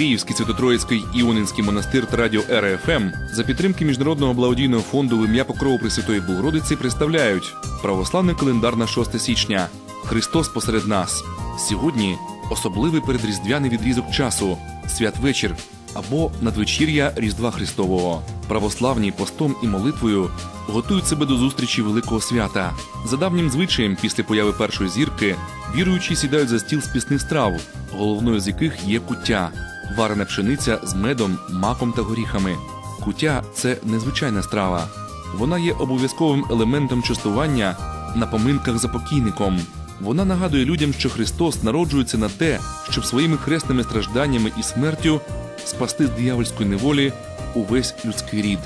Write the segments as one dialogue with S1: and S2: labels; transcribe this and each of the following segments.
S1: Київський Святотроїцький Іонинський монастир та радіо РФМ за підтримки Міжнародного благодійного фонду в ім'я Покрову Пресвятої Богородиці представляють православний календар на 6 січня. Христос посеред нас. Сьогодні особливий передріздвяний відрізок часу, святвечір або надвечір'я Різдва Христового. Православні постом і молитвою готують себе до зустрічі великого свята. За давнім звичаєм, після появи першої зірки, віруючі сідають за стіл з пісних страв, головною з яких є куття, варена пшениця з медом, маком та горіхами. Куття це незвичайна страва. Вона є обов'язковим елементом частування на поминках за покійником. Вона нагадує людям, що Христос народжується на те, щоб своїми хресними стражданнями і смертю спасти з диявольської неволі увесь людський рід.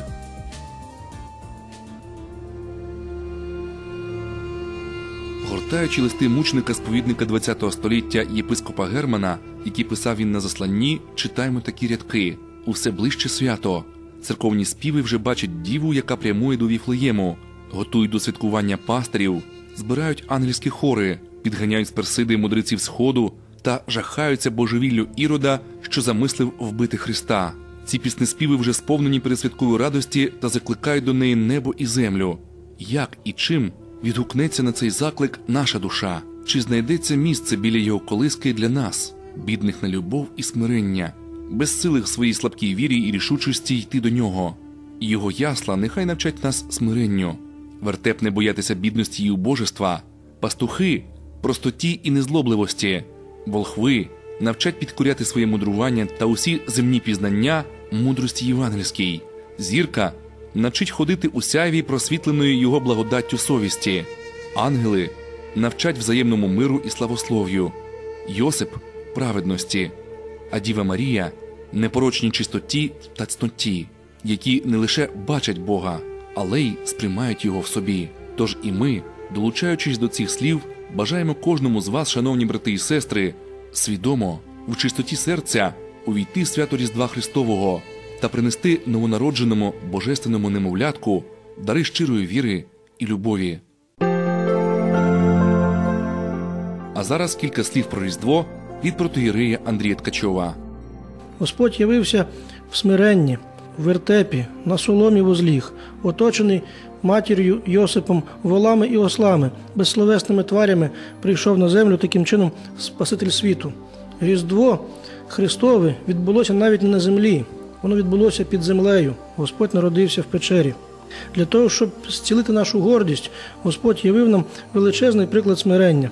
S1: Гортаючи листи мучника сповідника ХХ століття єпископа Германа, які писав він на засланні, читаємо такі рядки: усе ближче свято. Церковні співи вже бачать діву, яка прямує до Віфлеєму, готують до святкування пастирів, збирають ангельські хори, підганяють з персиди мудреців сходу та жахаються божевіллю ірода, що замислив вбити Христа. Ці піснеспіви вже сповнені пересвяткової радості та закликають до неї небо і землю. Як і чим відгукнеться на цей заклик наша душа? Чи знайдеться місце біля його колиски для нас, бідних на любов і смирення, безсилих в своїй слабкій вірі і рішучості йти до нього? Його ясла нехай навчать нас смиренню, вертеп не боятися бідності і убожества, пастухи, простоті і незлобливості, волхви навчать підкоряти своє мудрування та усі земні пізнання мудрості євангельській. Зірка навчить ходити у сяйві просвітленої його благодаттю совісті. Ангели навчать взаємному миру і славослов'ю, Йосип праведності, а Діва Марія непорочній чистоті та цноті, які не лише бачать Бога, але й сприймають його в собі. Тож і ми, долучаючись до цих слів, бажаємо кожному з вас, шановні брати і сестри, свідомо в чистоті серця увійти в свято Різдва Христового та принести новонародженому божественному немовлятку дари щирої віри і любові. А зараз кілька слів про Різдво від протоєрея Андрія Ткачова.
S2: Господь явився в смиренні, в вертепі, на соломі возліг, оточений матір'ю Йосипом, волами і ослами, безсловесними тварями прийшов на землю таким чином Спаситель світу. Різдво Христове відбулося навіть не на землі, воно відбулося під землею. Господь народився в печері. Для того, щоб зцілити нашу гордість, Господь явив нам величезний приклад смирення.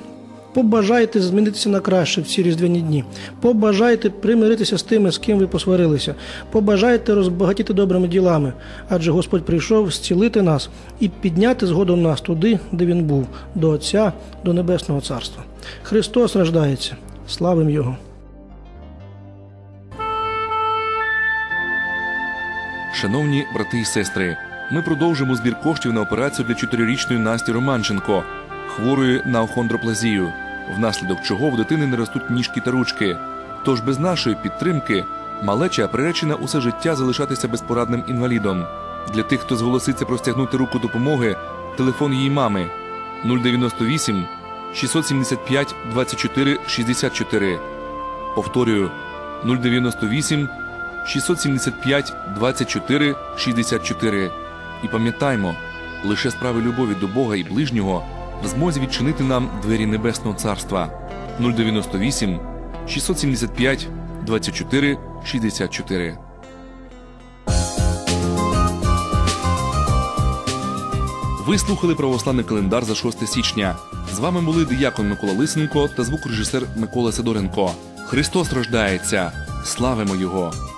S2: Побажайте змінитися на краще в ці різдвяні дні. Побажайте примиритися з тими, з ким ви посварилися. Побажайте розбагатіти добрими ділами, адже Господь прийшов зцілити нас і підняти згодом нас туди, де він був, до Отця, до Небесного Царства. Христос рождається. Славим Його!
S1: Шановні брати і сестри, ми продовжимо збір коштів на операцію для чотирирічної Насті Романченко, хворої на охондроплазію, внаслідок чого в дитини не ростуть ніжки та ручки. Тож без нашої підтримки малеча приречена усе життя залишатися безпорадним інвалідом. Для тих, хто зголоситься простягнути руку допомоги, телефон її мами 098 675 24 64. Повторюю 098 675 24 64. І пам'ятаймо, лише справи любові до Бога і ближнього в змозі відчинити нам двері Небесного Царства 098 675 24 64. Ви слухали православний календар за 6 січня. З вами були диякон Микола Лисенко та звукорежисер Микола Сидоренко. Христос рождається! Славимо Його!